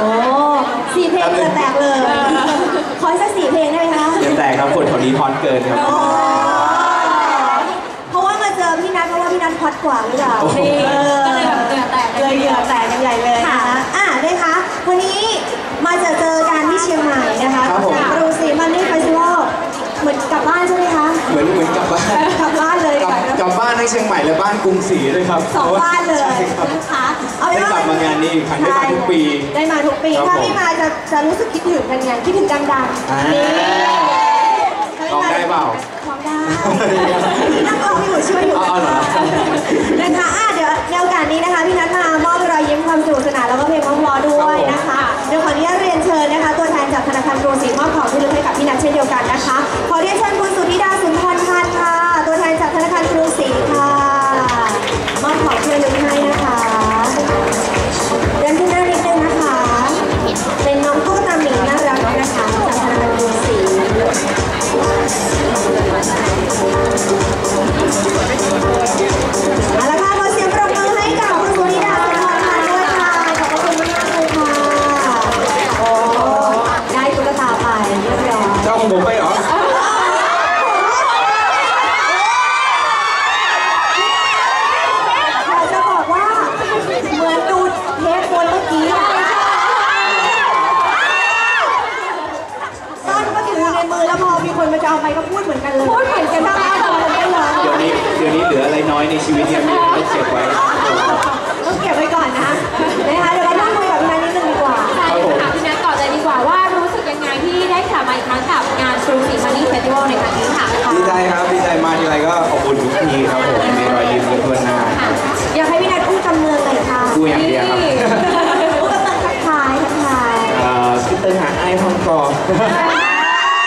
โอ้สี่เพลงเหงื่อแตกเลยขออีกสักสี่เพลงได้ไหมคะเดี๋ยวแต่ครับคนแถวนี้ฮอตเกินครับ โอ้เพราะว่ามาเจอพี่นัทเพราะว่าพี่นัทฮอตกว่าหรือเปล่าโอ้โห เออก็เลยแบบเหงื่อแตกเลยเหงื่อแตกกันใหญ่เลยนะคะอะนะคะวันนี้มาเจอเจอกันที่เชียงใหม่นะคะครับผมจากรูซีมันนี่เฟสติวัลเหมือนกลับบ้านใช่ไหมคะ เหมือนเหมือนกลับบ้านกลับบ้านเลยกลับค่ะ กลับบ้านทั้งเชียงใหม่และบ้านกรุงศรีด้วยครับสองบ้านเลยใช่ครับ นะคะเอาเป็น ได้ว่ากลับมางานนี้อีกครั้งได้มาทุกปี ได้มาทุกปี ครับถ้าผมไม่มาจะจะรู้สึกคิดถึงกันไงคิดถึงดังอ่าๆนี่ลองได้เปล่าลองได้นั่งรอพี่หนูช่วยอยู่อ๋อเหรอ นะคะอะเดี๋ยวในโอกาสนี้นะคะพี่นัทมามอบรอยยิ้มความสนุกสนานแล้วก็เพลงเพราะๆด้วยนะคะเดี๋ยวขออนุญาตเรียนเชิญนะคะ ตัวแทนจากธนาคารกรุงศรีมอบของที่ระลึกให้กับพี่นัทเช่นเดียวกันนะคะ ขอเรียนเชิญคุณสุธิดาสุนทรพันธ์ค่ะ ร้อยเจ้ ไอ้ห้องกอ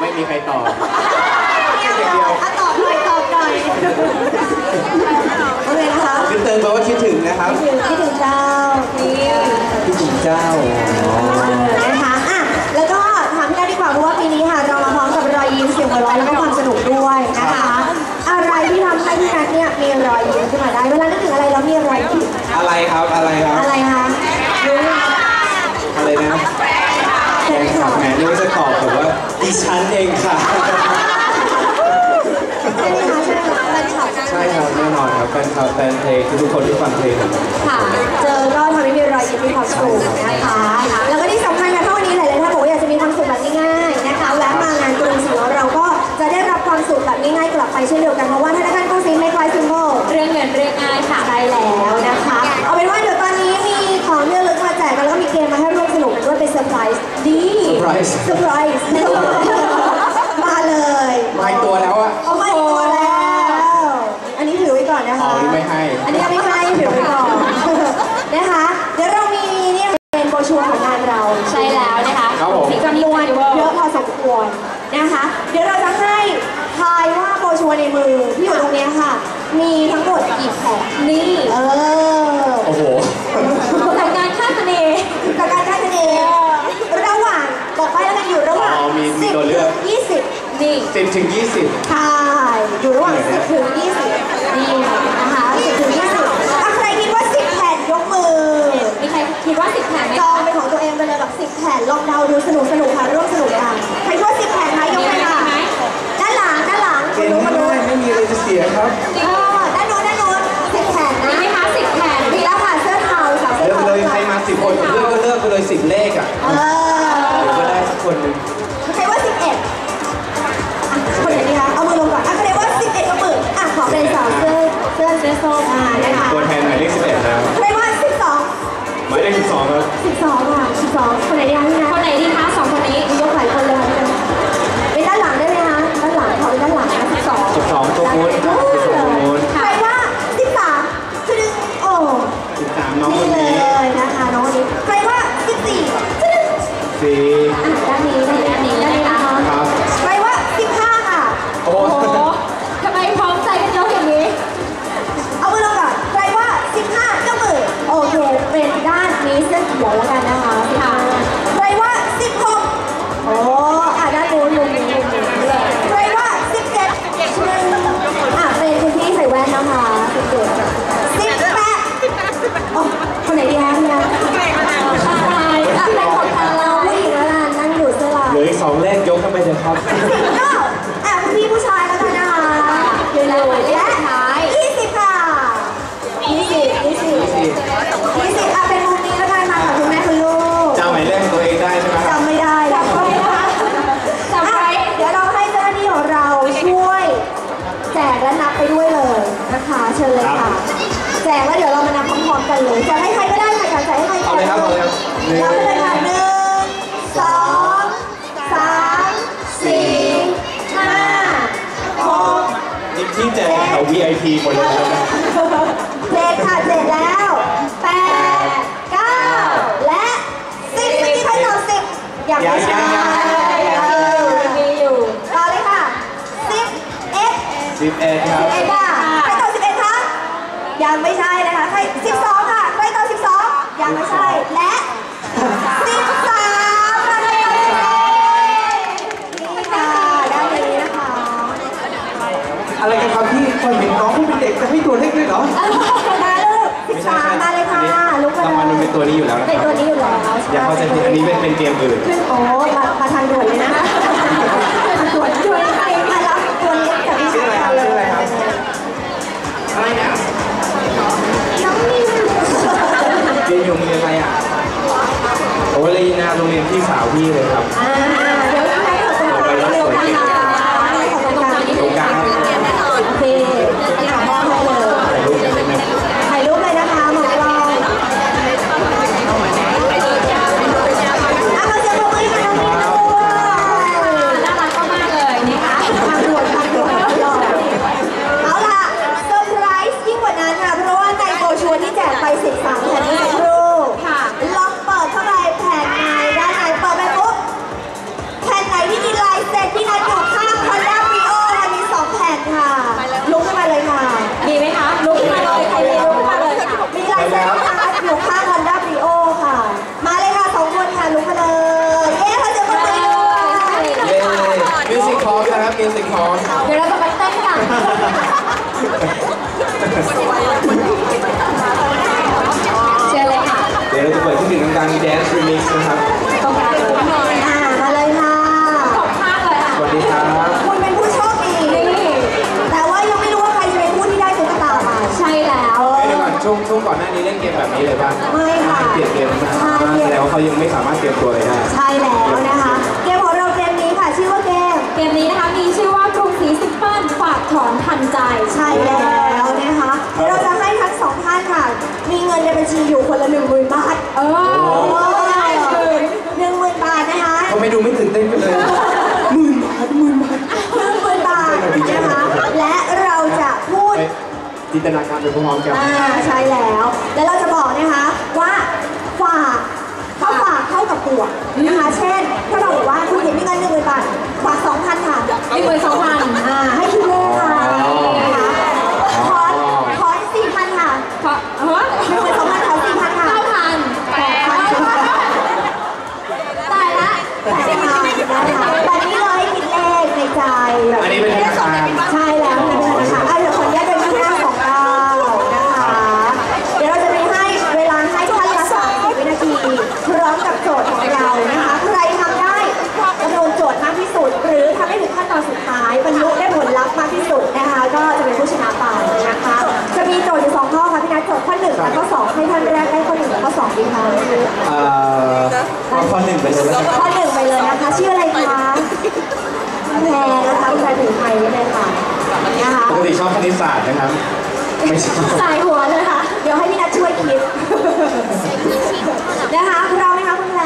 ไม่มีใครตอบเดียวอะตอบหน่อยตอบหน่อยโอเคนะคะคิดเตอร์แปลว่าคิดถึงนะครับ คิดถึงคิดถึงเจ้านี่คิดถึงเจ้าอ๋อนะคะอะแล้วก็ถามพี่นัทดีกว่าเพราะว่าปีนี้ค่ะเรามาพร้อมกับรอยยิ้มเสียงหัวเราะแล้วก็ความสนุกด้วยนะคะ อะไรที่ทำให้พี่นัทเนี่ยมีรอยยิ้มขึ้นมาได้ เวลานึกถึงอะไรแล้วมีรอยยิ้มอะไรครับอะไรครับ ว่าดิ Surprise เซอร์ไพรส์มาเลยไม่ตัวแล้วอะ เอาไม่ตัวแล้ว อันนี้ถือไว้ก่อนนะคะ อ๋อนี่ไม่ให้ อันนี้ไม่ให้ถือไว้ก่อน นะคะ เดี๋ยวเรามีเนี่ยเป็นโบรชัวร์ของงานเรา ใช่แล้วนะคะ ครับผม จำนวนเยอะพอสมควรนะคะ เดี๋ยวเราจะให้ทายว่าโบรชัวร์ในมือที่อยู่ตรงเนี้ยค่ะ มีทั้งหมดกี่แผ่นนี่ เออ โอ้โห จากการคาดคะเน จากการคาดคะเนระหว่าง บอกไปแล้วกันอยู่ระหว่างอ๋อมีมีตัวเลือก ยี่สิบนี่สิบถึงยี่สิบใช่อยู่ระหว่าง10ถึง20นี่นะคะ10ถึง20อะใครคิดว่า10แผ่นยกมือมีใครคิดว่าสิบแผ่นไหมจองเป็นของตัวเองไปเลยแบบ10 แผ่นลองเดาดูสนุกสนุกค่ะร่วมสนุกกันใครคิดว่า10แผ่นไหมยกเลยค่ะด้านหลังด้านหลังเก่งรู้มารู้กไม่มีอะไรจะเสียครับเออด้านโจะให้ใครก็ได้ค่อยากจะให้ใครเอาเลยครับเอาเลยครับนับไเลยค่ะหนึ่งสองสามสี่ห้าหกนี่ที่แจกแถว VIP หมดเลยครับเด็ดแล้วแปดเก้าและสิบเอกี้ใครตอบสิบอยากไม่ใช่ต่อเลยค่ะสิบเอ็สิบเอ็ดค่ะใครตอบ11คะยังไม่ใช่นะคะ ใครอง ยังไม่ใช่ และสิบสามค่ะใครตอบสิบเอ็ดนี่ค่ะด้านนี้นะคะอะไรกันครับพี่คนเห็นน้องผู้เป็นเด็กจะให้ตัวเล็กด้วยเหรอ มาลูกสิบสามมาเลยค่ะลุกมาราเลงวัลมันยเป็นตัวนี้อยู่แล้วนะเป็นคตัรัวบนี้อยู่แล้วอย่าเข้าใจผิดอันนี้เป็นเป็นเกมอื่น ขึ้นโอ้มามาทางด่วนเลยนะ พี่สาวพี่เลยครับอ่าเดี๋ยวให้ขอบคุณค่ะเร็วค่ะขอบคุณค่ะตรงกลาง ๆ Dance Remix นะครับตรงกลางเลยอ่ามาเลยค่ะสองข้างเลยค่ะสวัสดีครับคุณเป็นผู้โชคดีนี่แต่ว่ายังไม่รู้ว่าใครจะเป็นผู้ที่ได้ตุ๊กตามาใช่แล้วเอ้ยเดี๋ยวก่อนช่วงช่วงก่อนหน้านี้เล่นเกมแบบนี้เลยป่ะไม่ค่ะ เปลี่ยนเกมนะใช่เปลี่ยน แสดงว่าเขายังไม่สามารถเตรียมตัวเลยได้ใช่แล้วนะคะ เกมของเราเกมนี้ค่ะ ชื่อว่าเกม เกมนี้นะคะมีชื่อว่ากรุงศรีซิมเปิลฝากถอนทันใจ ใช่แล้วนะคะ เดี๋ยวเราจะให้ทั้งสองท่านค่ะ มีเงินในบัญชีอยู่คนละหนึ่งหมื่นบาท เออหนึ่งหมื่นบา ทนะคะเขาไม่ดูไม่ตื่นเต้นกันเลยหมื่นบาทหมื่นบาทหนึ่งหมื่นบาทนะคะและเราจะพูดเอ้ยจินตนาการไปพร้อมๆกันอ่าใช่แล้ว แล้วเราจะบอกนะคะว่าฝากเขาฝากเท่ากับตัวนะคะ เช่น ถ้าเราบอกว่าคุณเห็นมีเงินหนึ่งหมื่นบาทฝากสองพันค่ะหนึ่งหมื่นสองพัน อ่าให้คิดเลขค่ะนะคะคอนคอนสี่พันค่ะ เพราะเฮ้ย หนึ่งหมื่นสองพันขอสี่พันค่ะ เก้าพัน แปดพันตายละแปดพันนะคะแบบนี้เลยคิดเลขในใจแบบ อันนี้เป็นธนาคาร ใช่แล้วนะคะอะเดี๋ยวขออนุญาตเป็นข้างหน้าของเรานะคะ เดี๋ยวเราจะมีให้เวลาให้ท่านละ30วินาที พร้อ มกับโจทย์ของเรานะคะ ใครทำได้จำนวนโจทย์มากที่สุด หรือทำให้ถึงขั้นตอนสุดท้ายบรรลุได้ผลลัพธ์มากที่สุดนะคะ ก็จะเป็นผู้ชนะไปนะคะ จะมีโจทย์อยู่สองข้อค่ะพี่นัทโจทย์ข้อหนึ่งและข้อสองให้ท่านแรกได้ข้อหนึ่งและข้อสองดีคะเอ่อเอาข้อหนึ่งไปเลยแล้วกันข้อหนึ่งไปเลยนะคะ ชื่ออะไรคะแพรนะคะคุณชายถึงไทยไว้เลยค่ะนะคะปกติชอบคณิตศาสตร์นะครับ ไม่ชอบ สายหัวเลยค่ะ เดี๋ยวให้พี่นัทช่วยคิด นะคะพร้อมไหมคะคุณแพร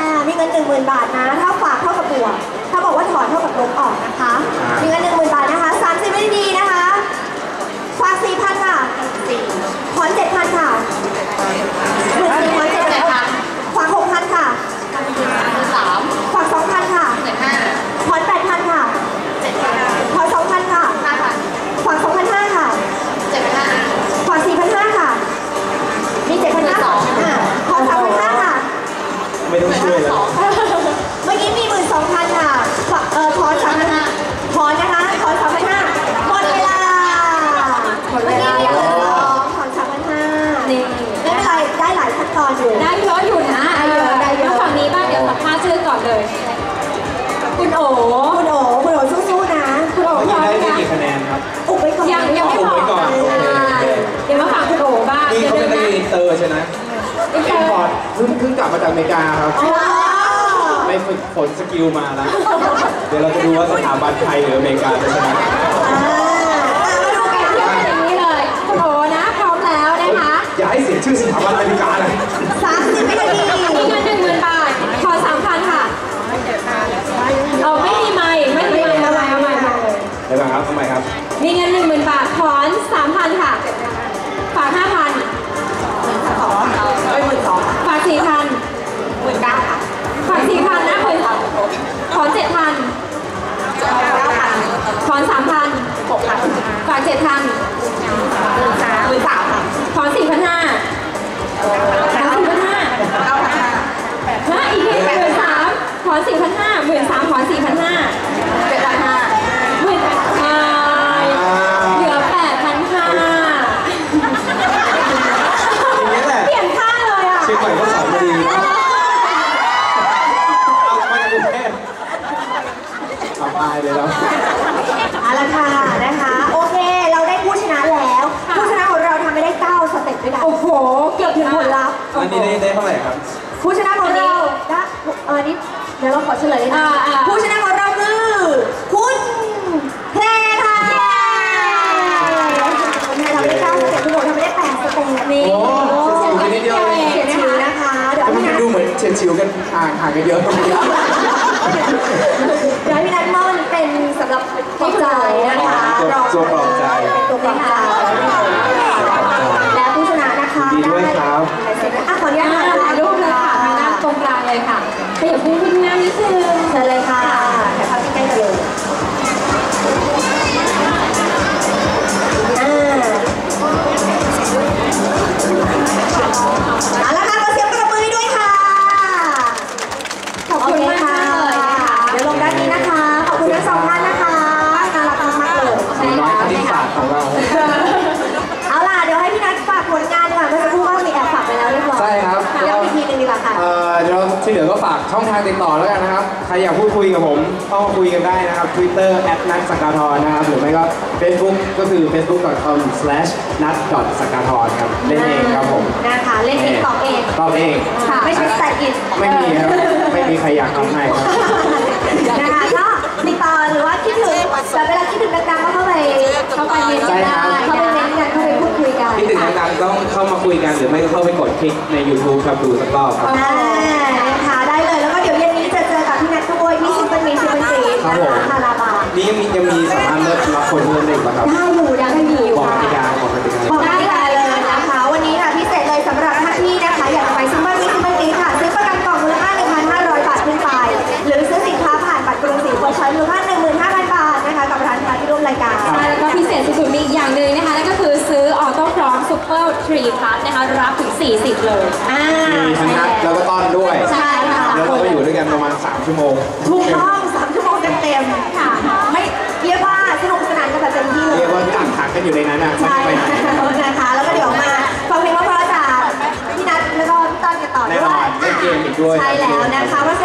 มีเงินหนึ่งหมื่นบาทนะ ถ้าฝากเท่ากับบวก ถ้าบอกว่าถอนเท่ากับลบออกนะคะ มีเงินหนึ่งหมื่น คุณโอ๋คุณโอ๋คุณโอ๋สู้ๆนะ คุณโอ๋เมื่อพร้กี้อมได้ไหมได้กี่คะแนนครับ อุบไว้ก่อนยังยังไม่อุบบอกไว้ก่อนโอเคใช่เดี๋ยวมาฝั่งคุณโอ๋บ้างนี่เขาเป็นนักเรียนอินเตอร์ใช่ไหมอินเตอิอนพอร์ร์ตเพิ่งเพิ่งกลับมาจากอเมริกาครับว้าวไปฝึกฝนสกิลมาแล้ว เดี๋ยวเราจะดูว่าสถาบันไทยหรืออเมริกาจะชนะอ่าอะมาดูกันอย่างนี้เลยคุณโอ๋นะพร้อมแล้วนะคะ อย่าให้เสียขียนชื่อสถาบันนาฬิกาเลย30วินา ค่ะนะคะ โอเค เราได้ผู้ชนะแล้ว ผู้ชนะของเราทำไปได้ 9 สเต็ปด้วยกันโอ้โห เกือบถึงผลลัพธ์อันนี้ได้ได้เท่าไหร่ครับ ผู้ชนะของเราได้เออนี่เดี๋ยวเราขอเฉลยเลยนะอ่าอ่าผู้ชนะของเราคือ คุณแพรค่ะคุณแพรทำไปได้9สเต็ปคุณโบทำไปได้8สเต็ปนี่โอ้เสียงนิดเดียวเองเขียนชื่อนะคะเดี๋ยวแต่มันพี่นัทดูเหมือนเฉียดฉิวกันห่างห่างกันเยอะ ช่องทางติดต่อแล้วกันนะครับ ใครอยากพูดคุยกับผมเข้ามาคุยกันได้นะครับ Twitter นัทสกาทรนะครับ หรือไม่ก็ Facebook ก็คือ facebook.com slash นัทสกาทรครับ เล่นเองครับผมนะคะเล่นเองตอบเองตอบเองค่ะไม่ใช่แต่อินไม่มีครับ ไม่มีใครอยากทำให้ครับนะคะก็ติดต่อหรือว่าคิดถึงแต่เวลาคิดถึงดังๆก็เข้าไปเข้าไปเมนต์ใช่ได้ครับเข้าไปเม้นต์กันเข้าไปพูดคุยกันคิดถึงดังๆต้องเข้ามาคุยกันหรือไม่ก็เข้าไปกดคลิกใน YouTube ครับดูสักรอบครับ ครับนะผมคะคาราบาลนี่ยังมียังมีสามารถเลือกรับคนเพิ่มได้อีกป่ะครับได้อยู่ได้อยู่บอกกค่ะติกาบอกกติกาบอกได้เลยนะคะ วันนี้ค่ะพิเศษเลยสำหรับท่านที่นะคะ อยากจะไปซิมเปิลมีซิมเปิลกรีดค่ะ ซื้อประกันกล่องมูลค่า1,500 บาทขึ้นไป หรือซื้อสินค้าผ่านบัตรกรุงศรีเฟิร์สช้อยมูลค่า15,000 บาทนะคะกับร้านค้าที่ร่วมรายการ ใช่แล้วก็พิเศษสุดๆมีอีกอย่างหนึ่งนะคะนั่นก็คือซื้อออโต้พร้อมซุปเปอร์ทรีพลัสนะคะรับถึง 40 เลย อ่ามีทั้งนัดแล้วก็ต้อนด้วย ใช่ค่ะ แล้วเราก็อยู่ด้วยกันประมาณ 3 ชั่วโมง ถูกต้องสามชั่วโมง เต็มๆค่ะ ไม่เรียกว่าสนุกสนานกันแบบเต็มที่เลเรียยกว่าต่างทางกันอยู่ในนั้นอะไม่ใช่ไปไหนนะคะ แล้วก็เดี๋ยวมาฟังเพลงเพราะๆจากพี่นัทแล้วก็พี่ต้อนกันต่อแน่ด้นวอยนเล่นเกมอีกด้วย ใช่แล้วนะคะเพราะ